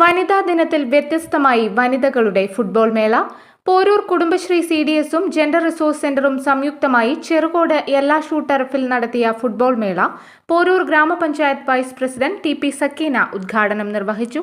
വനിതാ ദിനത്തിൽ വ്യത്യസ്തമായി വനിതകളുടെ ഫുട്ബോൾ മേള പോരൂർ കുടുംബശ്രീ സി ഡി എസും ജെൻഡർ റിസോഴ്സ് സെന്ററും സംയുക്തമായി ചെറുകോട് എല്ലാ ഷൂ ടർഫിൽ നടത്തിയ ഫുട്ബോൾ മേള പോരൂർ ഗ്രാമപഞ്ചായത്ത് vice president T P Sakeena ഉദ്ഘാടനം നിർവഹിച്ചു.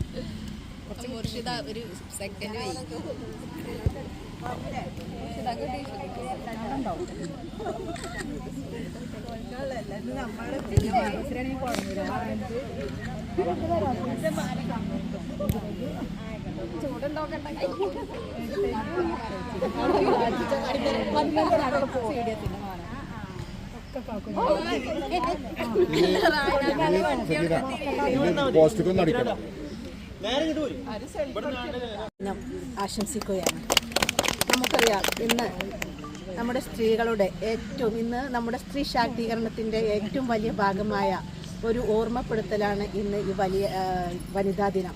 അടിച്ചിട്ട് മുർഷിദ ഒരു സെക്കൻഡ് വൈകി. പോസ്റ്റിക്കൊന്നും അടിക്കണം ആശംസിക്കുകയാണ്. നമുക്കറിയാം ഇന്ന് നമ്മുടെ സ്ത്രീകളുടെ ഏറ്റവും ഇന്ന് നമ്മുടെ സ്ത്രീ ശാക്തീകരണത്തിന്റെ ഏറ്റവും വലിയ ഭാഗമായ ഒരു ഓർമ്മപ്പെടുത്തലാണ് ഇന്ന് ഈ വലിയ വനിതാ ദിനം.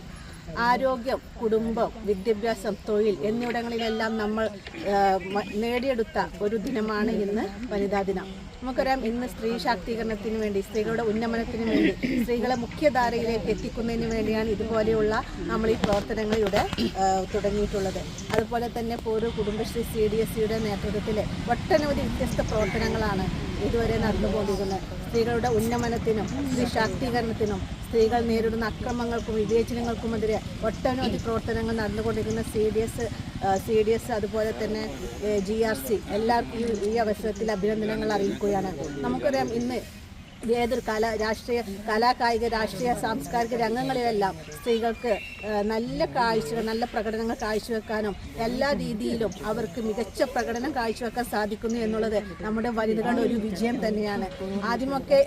ആരോഗ്യം കുടുംബം വിദ്യാഭ്യാസം തൊഴിൽ എന്നിവിടങ്ങളിലെല്ലാം നമ്മൾ നേടിയെടുത്ത ഒരു ദിനമാണ് ഇന്ന് വനിതാ ദിനം. നമുക്കറിയാം ഇന്ന് സ്ത്രീ ശാക്തീകരണത്തിന് വേണ്ടി സ്ത്രീകളുടെ ഉന്നമനത്തിന് വേണ്ടി സ്ത്രീകളെ മുഖ്യധാരയിലേക്ക് എത്തിക്കുന്നതിന് വേണ്ടിയാണ് ഇതുപോലെയുള്ള നമ്മൾ ഈ പ്രവർത്തനങ്ങൾ ഇവിടെ തുടങ്ങിയിട്ടുള്ളത്. അതുപോലെ തന്നെ Poroor Kudumbashree C D S സിയുടെ നേതൃത്വത്തിലെ ഒട്ടനവധി വ്യത്യസ്ത പ്രവർത്തനങ്ങളാണ് ഇതുവരെ നടന്നുകൊണ്ടിരുന്നത് സ്ത്രീകളുടെ ഉന്നമനത്തിനും സ്ത്രീ ശാക്തീകരണത്തിനും സ്ത്രീകൾ നേരിടുന്ന അക്രമങ്ങൾക്കും വിവേചനങ്ങൾക്കുമെതിരെ ഒട്ടനവധി പ്രവർത്തനങ്ങൾ നടന്നുകൊണ്ടിരിക്കുന്ന C D S C D S അതുപോലെ തന്നെ ജി ആർ സി എല്ലാവർക്കും ഈ- അവസരത്തിൽ അഭിനന്ദനങ്ങൾ അറിയിക്കുകയാണ്. നമുക്കറിയാം ഇന്ന് ഏതൊരു കല രാഷ്ട്രീയ കലാകായിക രാഷ്ട്രീയ സാംസ്കാരിക രംഗങ്ങളിലെല്ലാം സ്ത്രീകൾക്ക് നല്ല കാഴ്ചകൾ നല്ല പ്രകടനങ്ങൾ കാഴ്ചവെക്കാനും എല്ലാ രീതിയിലും അവർക്ക് മികച്ച പ്രകടനം കാഴ്ചവെക്കാൻ സാധിക്കുന്നു എന്നുള്ളത് നമ്മുടെ വനിതകളുടെ ഒരു വിജയം തന്നെയാണ്. ആദ്യമൊക്കെ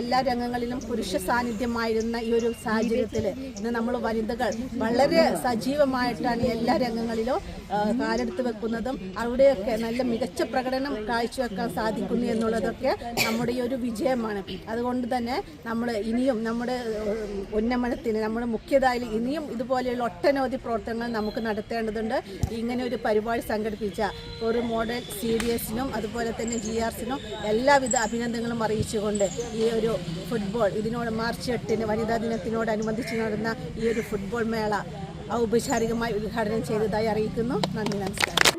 എല്ലാ രംഗങ്ങളിലും പുരുഷ സാന്നിധ്യമായിരുന്ന ഈ ഒരു സാഹചര്യത്തിൽ ഇന്ന് നമ്മൾ വനിതകൾ വളരെ സജീവമായിട്ടാണ് എല്ലാ രംഗങ്ങളിലും കാലെടുത്ത് വെക്കുന്നതും അവിടെയൊക്കെ നല്ല മികച്ച പ്രകടനം കാഴ്ചവെക്കാൻ സാധിക്കുന്നു എന്നുള്ളതൊക്കെ നമ്മുടെ ഈ ഒരു വിജയമാണ്. അതുകൊണ്ട് തന്നെ നമ്മൾ ഇനിയും നമ്മുടെ ഉന്നമനത്തിന് നമ്മുടെ മുഖ്യതായി ഇനിയും ഇതുപോലെയുള്ള ഒട്ടനവധി പ്രവർത്തനങ്ങൾ നമുക്ക് നടത്തേണ്ടതുണ്ട്. ഇങ്ങനെ ഒരു പരിപാടി സംഘടിപ്പിച്ച ഒരു മോഡൽ സി ഡി എസിനും അതുപോലെ തന്നെ ജി ആർ സിനും എല്ലാവിധ അഭിനന്ദനങ്ങളും അറിയിച്ചുകൊണ്ട് ഈ ഒരു ഫുട്ബോൾ ഇതിനോട് മാർച്ച് എട്ടിന് വനിതാ ദിനത്തിനോടനുബന്ധിച്ച് നടന്ന ഈ ഒരു ഫുട്ബോൾ മേള ഔപചാരികമായി ഉദ്ഘാടനം ചെയ്തതായി അറിയിക്കുന്നു. നന്ദി നമസ്കാരം.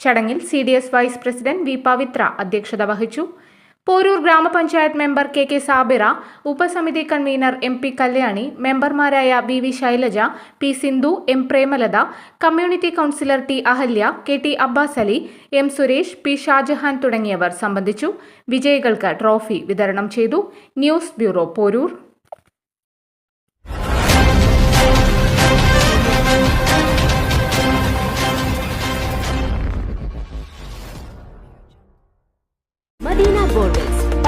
ചടങ്ങിൽ C D S vice president V Pavithra അധ്യക്ഷത വഹിച്ചു. പോരൂർ ഗ്രാമപഞ്ചായത്ത് മെമ്പർ കെ കെ സാബിറ ഉപസമിതി കൺവീനർ എം പി കല്യാണി മെമ്പർമാരായ B V Shailaja P Sindhu M Premalatha community councillor T Ahalya K T Abbas Ali M Suresh P Shajahan തുടങ്ങിയവർ സംബന്ധിച്ചു. വിജയികൾക്ക് trophy വിതരണം ചെയ്തു. News bureau Poroor.